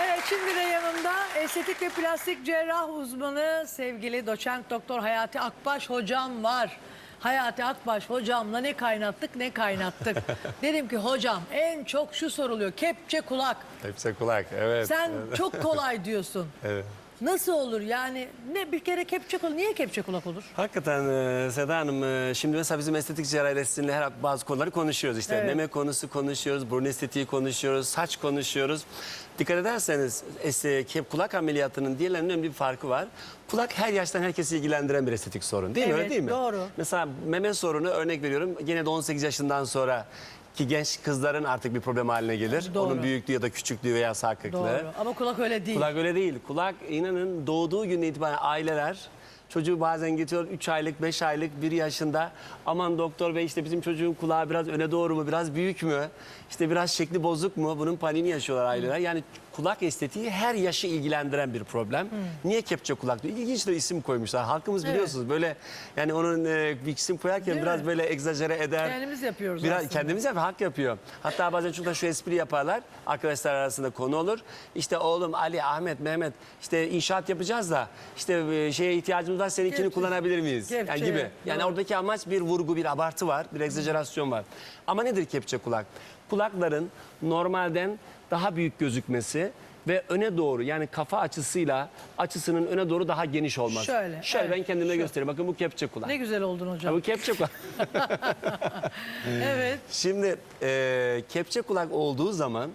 Evet şimdi de yanımda estetik ve plastik cerrah uzmanı sevgili doçent doktor Hayati Akbaş hocam var. Hayati Akbaş hocamla ne kaynattık ne kaynattık. Dedim ki hocam en çok şu soruluyor kepçe kulak. Hepsi kulak evet. Sen çok kolay diyorsun. Evet. Nasıl olur yani ne bir kere kepçe kulak niye kepçe kulak olur? Hakikaten e, Seda Hanım e, şimdi mesela bizim estetik cerrahiyle sizinle her bazı konuları konuşuyoruz işte. Evet. Meme konusu konuşuyoruz, burun estetiği konuşuyoruz, saç konuşuyoruz. Dikkat ederseniz es- kep kulak ameliyatının diğerlerinin önemli bir farkı var. Kulak her yaştan herkesi ilgilendiren bir estetik sorun değil mi? Evet, Öyle değil mi? doğru. Mesela meme sorunu örnek veriyorum. Gene de 18 yaşından sonra ki genç kızların artık bir problem haline gelir. Doğru. Onun büyüklüğü ya da küçüklüğü veya sarkıklığı. Doğru ama kulak öyle değil. Kulak öyle değil. Kulak inanın doğduğu günden itibaren aileler çocuğu bazen getiriyor 3 aylık, 5 aylık, 1 yaşında. Aman doktor bey işte bizim çocuğun kulağı biraz öne doğru mu, biraz büyük mü? İşte biraz şekli bozuk mu? Bunun paniğini yaşıyorlar aileler. Yani kulak estetiği her yaşı ilgilendiren bir problem. Niye kepçe kulak diyor? İlginç de isim koymuşlar. Halkımız Evet. biliyorsunuz böyle yani onun e, bir isim koyarken Değil biraz mi? böyle egzajere eder. Kendimiz yapıyoruz Biraz aslında. kendimiz yap, hak yapıyor. Hatta bazen çocuklar şu espri yaparlar. Arkadaşlar arasında konu olur. İşte oğlum Ali, Ahmet, Mehmet işte inşaat yapacağız da işte e, şeye ihtiyacımız var seninkini Kepçe. kullanabilir miyiz? Kepçe, Yani gibi. Yani doğru. oradaki amaç bir vurgu, bir abartı var, bir egzajerasyon var. Ama nedir kepçe kulak? Kulakların normalden daha büyük gözükmesi ve öne doğru yani kafa açısıyla açısının öne doğru daha geniş olması. Şöyle, Şöyle evet, ben kendime şu. göstereyim. Bakın bu kepçe kulak. Ne güzel oldun Ha, hocam. bu kepçe kulak. Evet. Şimdi e, kepçe kulak olduğu zaman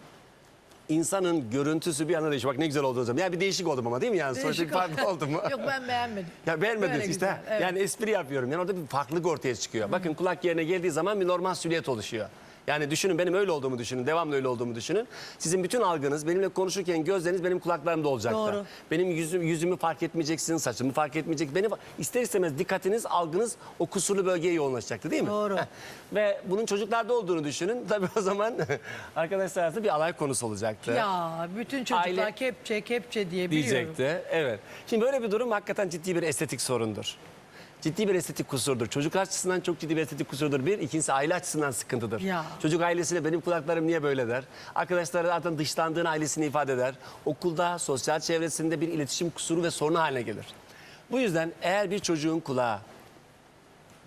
insanın görüntüsü bir anda değişiyor. Bak ne güzel oldu hocam. Ya bir değişik oldum ama değil mi yani? Sonuçta bir Değişik- farklı oldu mu? Yok ben beğenmedim. Ya beğenmediniz Böyle işte. güzel, evet. Yani espri yapıyorum. Yani orada bir farklılık ortaya çıkıyor. Bakın kulak yerine geldiği zaman bir normal silüet oluşuyor. Yani düşünün benim öyle olduğumu düşünün. Devamlı öyle olduğumu düşünün. Sizin bütün algınız benimle konuşurken gözleriniz benim kulaklarımda olacaktır. Doğru. Benim yüzüm, yüzümü fark etmeyeceksiniz, saçımı fark etmeyecek. Beni ister istemez dikkatiniz, algınız o kusurlu bölgeye yoğunlaşacaktı değil mi? Doğru. Ve bunun çocuklarda olduğunu düşünün. Tabii o zaman arkadaşlar arasında bir alay konusu olacaktı. Ya bütün çocuklar Aile- kepçe kepçe diye biliyorum. diyecekti. Evet. Şimdi böyle bir durum hakikaten ciddi bir estetik sorundur. Ciddi bir estetik kusurdur. Çocuk açısından çok ciddi bir estetik kusurdur. Bir, ikincisi aile açısından sıkıntıdır. Ya. Çocuk ailesine benim kulaklarım niye böyle der. Arkadaşları zaten dışlandığını ailesine ifade eder. Okulda, sosyal çevresinde bir iletişim kusuru ve sorunu haline gelir. Bu yüzden eğer bir çocuğun kulağı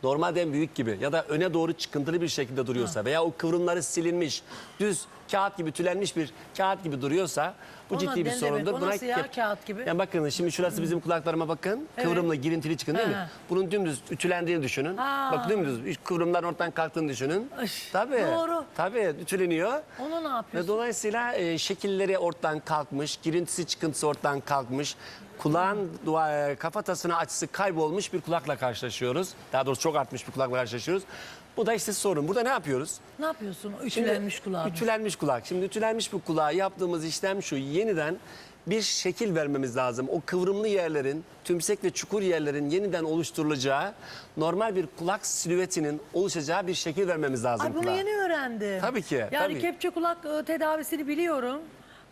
normalden büyük gibi ya da öne doğru çıkıntılı bir şekilde duruyorsa veya o kıvrımları silinmiş, düz kağıt gibi tülenmiş bir kağıt gibi duruyorsa bu Ona ciddi bir demek? sorundur. O nasıl ya, kağıt gibi? Yani bakın şimdi şurası bizim kulaklarıma bakın. Kıvrımlı girintili çıkın değil mi? Bunun dümdüz ütülendiğini düşünün. Ha. Bak dümdüz kıvrımdan ortadan kalktığını düşünün. Ay, Tabii. doğru. Tabii ütüleniyor. Onu ne Ve yapıyorsun? dolayısıyla e, şekilleri ortadan kalkmış, girintisi çıkıntısı ortadan kalkmış. Kulağın dua- e, kafatasına açısı kaybolmuş bir kulakla karşılaşıyoruz. Daha doğrusu çok artmış bir kulakla karşılaşıyoruz. Bu da işte sorun. Burada ne yapıyoruz? Ne yapıyorsun? Ütülenmiş kulağın. Ütülenmiş kulak. Şimdi ütülenmiş bu kulağa yaptığımız işlem şu. Yeniden bir şekil vermemiz lazım. O kıvrımlı yerlerin, tümsek ve çukur yerlerin yeniden oluşturulacağı, normal bir kulak silüetinin oluşacağı bir şekil vermemiz lazım Ay bunu kulağa. yeni öğrendim. Tabii ki, Yani tabii. kepçe kulak e, tedavisini biliyorum.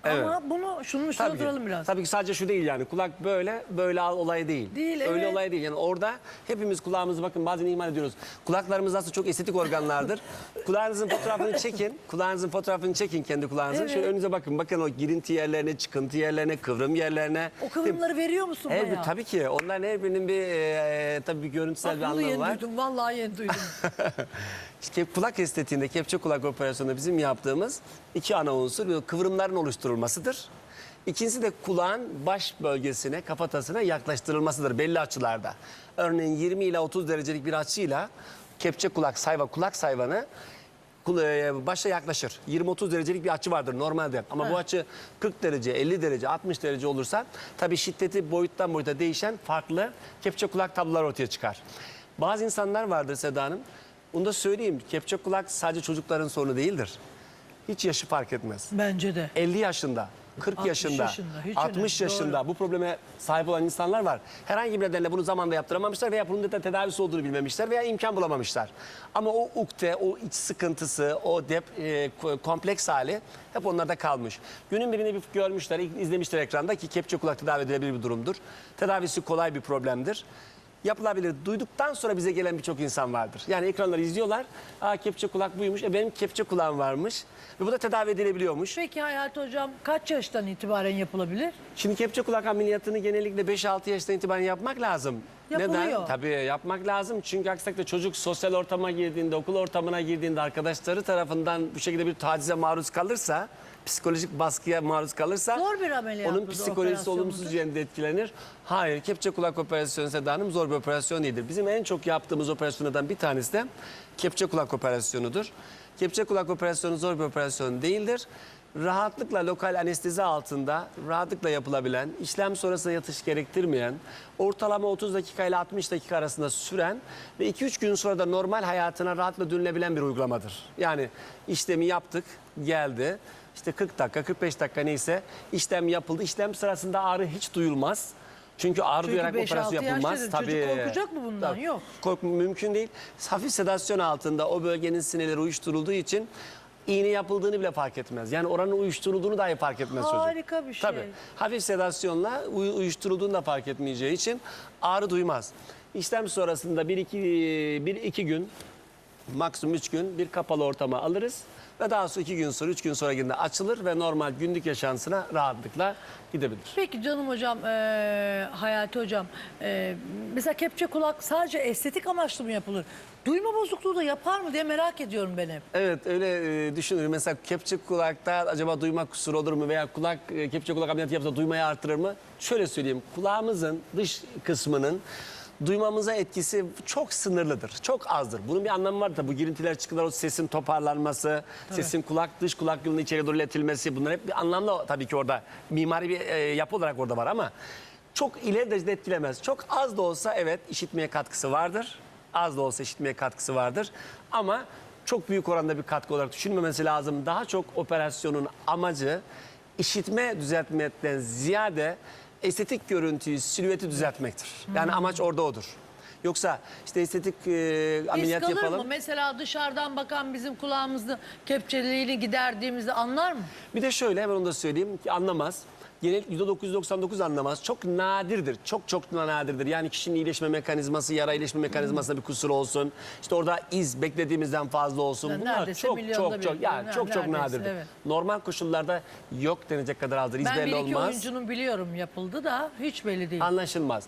Evet. Ama bunu şunun üstüne Tabii ki. duralım biraz. Tabii ki sadece şu değil yani kulak böyle böyle al olay değil. Değil, Öyle evet. olay değil. Yani orada hepimiz kulağımızı bakın bazen ihmal ediyoruz. Kulaklarımız aslında çok estetik organlardır. Kulağınızın fotoğrafını çekin. Kulağınızın fotoğrafını çekin kendi kulağınızın. Evet. Şöyle önünüze bakın. Bakın o girinti yerlerine, çıkıntı yerlerine, kıvrım yerlerine. O kıvrımları veriyor musun Evet, bayağı? tabii ki. Onların her birinin bir e, tabii bir görüntüsel bir Bak bunu anlamı yeni var. duydum. Vallahi yeni duydum. İşte kulak estetiğinde, kepçe kulak operasyonunda bizim yaptığımız iki ana unsur bir kıvrımların oluşturulmasıdır. İkincisi de kulağın baş bölgesine, kafatasına yaklaştırılmasıdır belli açılarda. Örneğin 20 ile 30 derecelik bir açıyla kepçe kulak, sayva, kulak sayvanı e, başa yaklaşır. 20-30 derecelik bir açı vardır normalde. Ama bu açı 40 derece, 50 derece, 60 derece olursa tabii şiddeti boyuttan boyuta değişen farklı kepçe kulak tablolar ortaya çıkar. Bazı insanlar vardır Seda Hanım. Bunu da söyleyeyim. Kepçe kulak sadece çocukların sorunu değildir. Hiç yaşı fark etmez. Bence de. 50 yaşında, 40 60 yaşında, yaşında, hiç 60 önemli, yaşında bu probleme sahip olan insanlar var. Herhangi bir nedenle bunu zamanda yaptıramamışlar veya bunun da tedavisi olduğunu bilmemişler veya imkan bulamamışlar. Ama o ukde, o iç sıkıntısı, o dep, e, ko- kompleks hali hep onlarda kalmış. Günün birinde bir görmüşler, izlemişler ekranda ki kepçe kulak tedavi edilebilir bir durumdur. Tedavisi kolay bir problemdir. Yapılabilir. Duyduktan sonra bize gelen birçok insan vardır. Yani ekranları izliyorlar. Aa kepçe kulak buymuş. E benim kepçe kulağım varmış. Ve bu da tedavi edilebiliyormuş. Peki Hayati Hocam kaç yaştan itibaren yapılabilir? Şimdi kepçe kulak ameliyatını genellikle 5-6 yaştan itibaren yapmak lazım. Yapılıyor. Neden? Tabii yapmak lazım. Çünkü aksi takdirde çocuk sosyal ortama girdiğinde, okul ortamına girdiğinde arkadaşları tarafından bu şekilde bir tacize maruz kalırsa, psikolojik baskıya maruz kalırsa Zor bir ameliyat onun bu da, psikolojisi operasyon olumsuz mudur? yönde etkilenir. Hayır, kepçe kulak operasyonu Seda Hanım zor bir operasyon değildir. Bizim en çok yaptığımız operasyonlardan bir tanesi de kepçe kulak operasyonudur. Kepçe kulak operasyonu zor bir operasyon değildir. Rahatlıkla lokal anestezi altında rahatlıkla yapılabilen, işlem sonrasında yatış gerektirmeyen, ortalama 30 dakika ile 60 dakika arasında süren ve 2-3 gün sonra da normal hayatına rahatla dönülebilen bir uygulamadır. Yani işlemi yaptık, geldi. İşte 40 dakika, 45 dakika neyse işlem yapıldı. İşlem sırasında ağrı hiç duyulmaz. Çünkü ağrı Çünkü duyarak 5-6 operasyon yapılmaz. yaştadır. Çocuk korkacak mı bundan? Yok. Kork mümkün değil. Hafif sedasyon altında o bölgenin sinirleri uyuşturulduğu için iğne yapıldığını bile fark etmez. Yani oranın uyuşturulduğunu dahi fark etmez çocuk. Harika bir şey. Tabii. Hafif sedasyonla uy- uyuşturulduğunu da fark etmeyeceği için ağrı duymaz. İşlem sonrasında bir iki, bir iki gün maksimum üç gün bir kapalı ortama alırız. Ve daha sonra iki gün sonra, üç gün sonra yine açılır ve normal günlük yaşantısına rahatlıkla gidebilir. Peki canım hocam, eee, Hayati hocam, eee, mesela kepçe kulak sadece estetik amaçlı mı yapılır? Duyma bozukluğu da yapar mı diye merak ediyorum ben hep. Evet öyle e, düşünürüm. Mesela kepçe kulakta acaba duyma kusuru olur mu veya kulak e, kepçe kulak ameliyatı yapsa duymayı artırır mı? Şöyle söyleyeyim. Kulağımızın dış kısmının duymamıza etkisi çok sınırlıdır. Çok azdır. Bunun bir anlamı var tabii. Bu girintiler çıkılar, o sesin toparlanması, sesin kulak dış kulak yolunun içeri doğru iletilmesi bunlar hep bir anlamlı tabii ki orada. Mimari bir e, yapı olarak orada var ama çok ileri derecede etkilemez. Çok az da olsa evet işitmeye katkısı vardır. Az da olsa işitmeye katkısı vardır. Ama çok büyük oranda bir katkı olarak düşünmemesi lazım. Daha çok operasyonun amacı işitme düzeltmekten ziyade estetik görüntüyü, silüeti düzeltmektir. Yani amaç orada odur. Yoksa işte estetik e, ameliyat kalır yapalım. mı? Mesela dışarıdan bakan bizim kulağımızı kepçeliğini giderdiğimizi anlar mı? Bir de şöyle hemen onu da söyleyeyim ki anlamaz. Genel %999 anlamaz. Çok nadirdir. Çok çok nadirdir. Yani kişinin iyileşme mekanizması, yara iyileşme mekanizmasında bir kusur olsun. İşte orada iz beklediğimizden fazla olsun. Yani Bunlar neredeyse çok milyonda çok bir. çok yani çok çok neredeyse, nadirdir. evet. Normal koşullarda yok denecek kadar azdır. İz Ben bir belli iki olmaz. oyuncunun biliyorum yapıldı da hiç belli değil. Anlaşılmaz.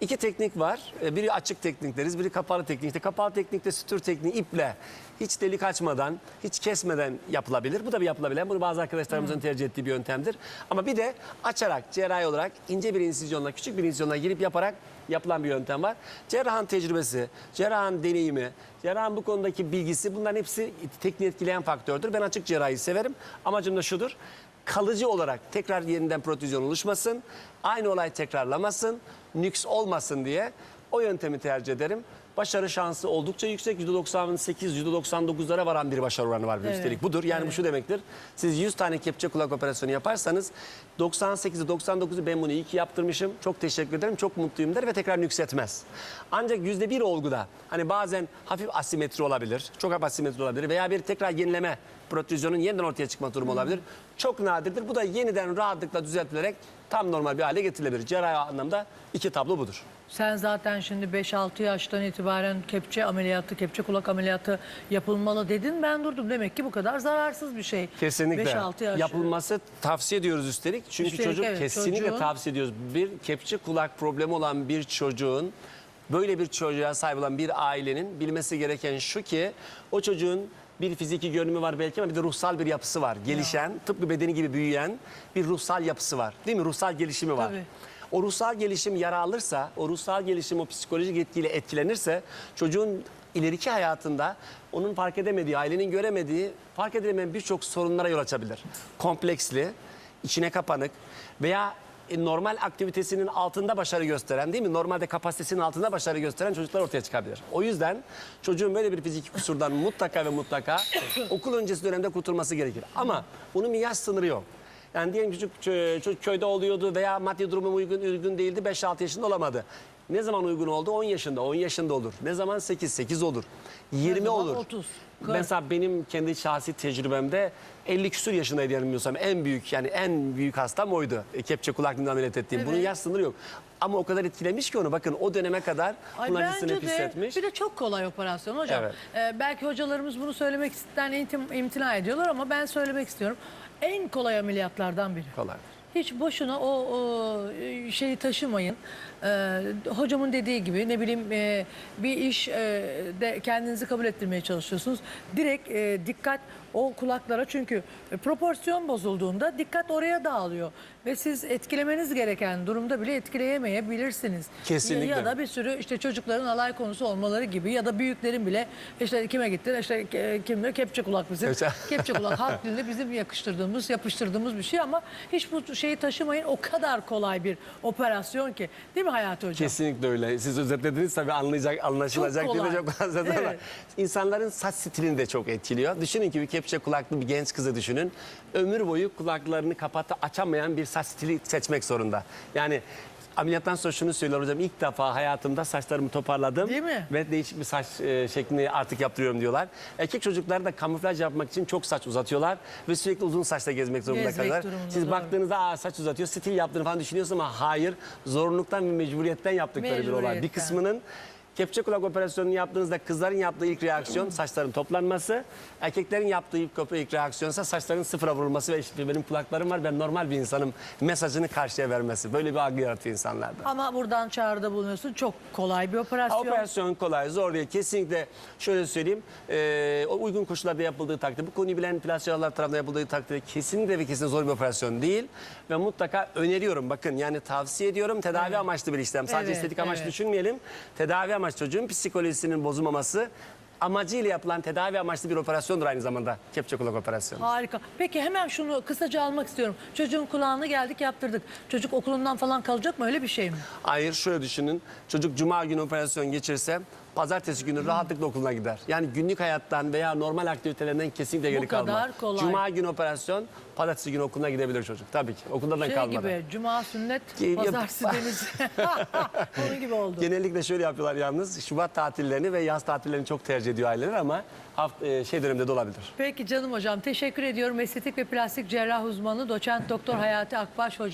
İki teknik var. Ee, Biri açık teknik deriz, biri kapalı teknik. İşte kapalı teknikte sütür tekniği iple hiç delik açmadan, hiç kesmeden yapılabilir. Bu da bir yapılabilen. Bunu bazı arkadaşlarımızın tercih ettiği bir yöntemdir. Ama bir de açarak, cerrahi olarak ince bir insizyonla, küçük bir insizyonla girip yaparak yapılan bir yöntem var. Cerrahın tecrübesi, cerrahın deneyimi, cerrahın bu konudaki bilgisi bunların hepsi tekniği etkileyen faktördür. Ben açık cerrahi severim. Amacım da şudur kalıcı olarak tekrar yeniden protezyon oluşmasın, aynı olay tekrarlamasın, nüks olmasın diye o yöntemi tercih ederim. Başarı şansı oldukça yüksek. %98, %99'lara varan bir başarı oranı var Evet, üstelik. Budur. Yani bu şu demektir. Siz 100 tane kepçe kulak operasyonu yaparsanız 98'i 99'u ben bunu iyi ki yaptırmışım. Çok teşekkür ederim. Çok mutluyum der ve tekrar nüksetmez. Ancak %1 olguda hani bazen hafif asimetri olabilir. Çok hafif asimetri olabilir veya bir tekrar yenileme protezyonun yeniden ortaya çıkma durumu olabilir. Çok nadirdir. Bu da yeniden rahatlıkla düzeltilerek tam normal bir hale getirilebilir. Cerrahi anlamda iki tablo budur. Sen zaten şimdi 5-6 yaştan itibaren kepçe ameliyatı, kepçe kulak ameliyatı yapılmalı dedin. Ben durdum. Demek ki bu kadar zararsız bir şey. Kesinlikle. 5-6 yaş. Yapılması tavsiye ediyoruz üstelik. Çünkü Üstelik çocuk evet, kesinlikle çocuğun- tavsiye ediyoruz. Bir kepçe kulak problemi olan bir çocuğun böyle bir çocuğa sahip olan bir ailenin bilmesi gereken şu ki o çocuğun bir fiziki görünümü var belki ama bir de ruhsal bir yapısı var. Gelişen, tıpkı bedeni gibi büyüyen bir ruhsal yapısı var. Değil mi? Ruhsal gelişimi var. Tabii. O ruhsal gelişim yara alırsa, o ruhsal gelişim o psikolojik etkiyle etkilenirse çocuğun ileriki hayatında onun fark edemediği, ailenin göremediği, fark edilemeyen birçok sorunlara yol açabilir. Kompleksli, içine kapanık veya normal aktivitesinin altında başarı gösteren değil mi? Normalde kapasitesinin altında başarı gösteren çocuklar ortaya çıkabilir. O yüzden çocuğun böyle bir fiziki kusurdan mutlaka ve mutlaka okul öncesi dönemde kurtulması gerekir. Ama bunun bir yaş sınırı yok. Yani diyelim çocuk, çocuk köyde oluyordu veya maddi durumu uygun, uygun değildi 5-6 yaşında olamadı. Ne zaman uygun oldu? 10 yaşında. 10 yaşında olur. Ne zaman 8? 8 olur. 20 zaman olur. 30, 40. Mesela benim kendi şahsi tecrübemde 50 küsur yaşındaydı yanılmıyorsam. En büyük yani en büyük hastam oydu. E, kepçe kulaklığından ameliyat ettiğim. Bunun Evet. yaş sınırı yok. Ama o kadar etkilemiş ki onu. Bakın o döneme kadar Ay bunun acısını bence de hissetmiş. bir de çok kolay operasyon hocam. Evet. Ee, belki hocalarımız bunu söylemek imtin- imtina ediyorlar ama ben söylemek istiyorum. En kolay ameliyatlardan biri. Kolay. Hiç boşuna o, o e, şeyi taşımayın. Ee, hocamın dediği gibi ne bileyim e, bir iş e, de kendinizi kabul ettirmeye çalışıyorsunuz. Direkt e, dikkat o kulaklara çünkü e, proporsiyon bozulduğunda dikkat oraya dağılıyor. Ve siz etkilemeniz gereken durumda bile etkileyemeyebilirsiniz. Kesinlikle. Ya, ya da bir sürü işte çocukların alay konusu olmaları gibi ya da büyüklerin bile işte kime gittin işte e, kimle kepçe kulak bizim. Kepçe. kulak halk dilinde bizim yakıştırdığımız yapıştırdığımız bir şey ama hiç bu şeyi taşımayın o kadar kolay bir operasyon ki değil mi Hayati Hocam? Kesinlikle öyle. Siz özetlediniz tabii anlayacak, anlaşılacak Çok kolay. çok fazla ama Evet. insanların saç stilini de çok etkiliyor. Düşünün ki bir kepçe kulaklı bir genç kızı düşünün. Ömür boyu kulaklarını kapatıp açamayan bir saç stili seçmek zorunda. Yani ameliyattan sonra şunu söylüyorum hocam ilk defa hayatımda saçlarımı toparladım. Değil mi? Ve değişik bir saç e, şeklini artık yaptırıyorum diyorlar. Erkek çocuklar da kamuflaj yapmak için çok saç uzatıyorlar ve sürekli uzun saçla gezmek zorunda Gezmek kalıyorlar. durumunda, Siz doğru. baktığınızda Aa, saç uzatıyor, stil yaptığını falan düşünüyorsunuz ama hayır. Zorunluluktan ve mecburiyetten yaptıkları bir olay. Bir Mecburiyetten. kısmının kepçe kulak operasyonunu yaptığınızda kızların yaptığı ilk reaksiyon saçların toplanması. Erkeklerin yaptığı ilk, ilk reaksiyon ise saçların sıfıra vurulması ve işte benim kulaklarım var ben normal bir insanım mesajını karşıya vermesi. Böyle bir algı yaratıyor insanlarda. Ama buradan çağrıda bulunuyorsun çok kolay bir operasyon. Operasyon kolay, zor değil. Kesinlikle şöyle söyleyeyim. e, o uygun koşullarda yapıldığı takdirde, bu konuyu bilen plastikçiler tarafından yapıldığı takdirde kesinlikle ve kesinlikle zor bir operasyon değil. Ve mutlaka öneriyorum. Bakın yani tavsiye ediyorum. Tedavi amaçlı bir işlem. Sadece Evet, estetik amaçlı evet. düşünmeyelim. Tedavi amaçlı çocuğun psikolojisinin bozulmaması amacıyla yapılan tedavi amaçlı bir operasyondur aynı zamanda. Kepçe kulak operasyonu. Harika. Peki hemen şunu kısaca almak istiyorum. Çocuğun kulağını geldik yaptırdık. Çocuk okulundan falan kalacak mı öyle bir şey mi? Hayır şöyle düşünün. Çocuk cuma günü operasyon geçirse pazartesi günü rahatlıkla okuluna gider. Yani günlük hayattan veya normal aktivitelerinden kesinlikle geri kalmaz. kadar kolay. Cuma günü operasyon, pazartesi günü okuluna gidebilir çocuk. Tabii ki. Okuldan Şey kalmadan. gibi cuma sünnet Ki- pazartesi deniz. Onun gibi oldu. Genellikle şöyle yapıyorlar yalnız. Şubat tatillerini ve yaz tatillerini çok tercih ediyor aileler ama haft, e, şey döneminde de olabilir. Peki canım hocam teşekkür ediyorum. Estetik ve plastik cerrah uzmanı doçent doktor Hayati Akbaş hocam.